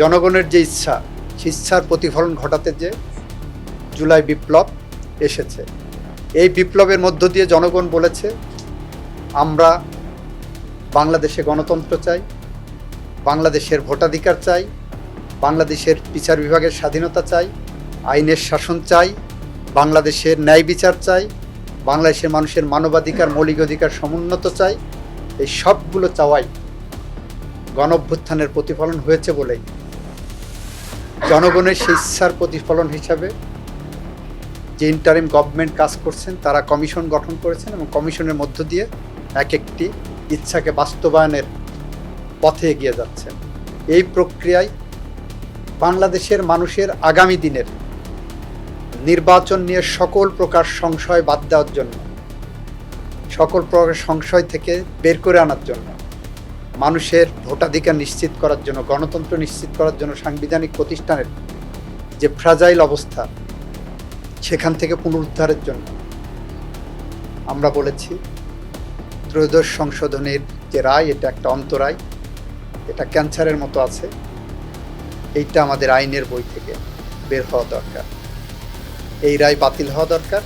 জনগণের যে ইচ্ছা ইচ্ছার প্রতিফলন ঘটাতে যে জুলাই বিপ্লব এসেছে। এই বিপ্লবের মধ্য দিয়ে জনগণ বলেছে, আমরা বাংলাদেশে গণতন্ত্র চাই, বাংলাদেশের ভোটাধিকার চাই, বাংলাদেশের বিচার বিভাগের স্বাধীনতা চাই, আইনের শাসন চাই, বাংলাদেশের ন্যায় বিচার চাই, বাংলাদেশের মানুষের মানবাধিকার, মৌলিক অধিকার সমুন্নত চাই। এই সবগুলো চাওয়াই গণ অভ্যুত্থানের প্রতিফলন হয়েছে বলেই জনগণের স্বেচ্ছার প্রতিফলন হিসাবে যে ইন্টারিম গভর্নমেন্ট কাজ করছেন, তারা কমিশন গঠন করেছেন এবং কমিশনের মধ্য দিয়ে এক একটি ইচ্ছাকে বাস্তবায়নের পথে এগিয়ে যাচ্ছেন। এই প্রক্রিয়ায় বাংলাদেশের মানুষের আগামী দিনের নির্বাচন নিয়ে সকল প্রকার সংশয় বাদ দেওয়ার জন্য, সকল প্রকার সংশয় থেকে বের করে আনার জন্য মানুষের ভোটাধিকার নিশ্চিত করার জন্য, গণতন্ত্র নিশ্চিত করার জন্য সাংবিধানিক প্রতিষ্ঠানের যে ফ্রাজাইল অবস্থা, সেখান থেকে পুনরুদ্ধারের জন্য আমরা বলেছি, ত্রয়োদশ সংশোধনের যে রায়, এটা একটা অন্তরায়, এটা ক্যান্সারের মতো আছে, এইটা আমাদের আইনের বই থেকে বের হওয়া দরকার। এই রায় বাতিল হওয়া দরকার।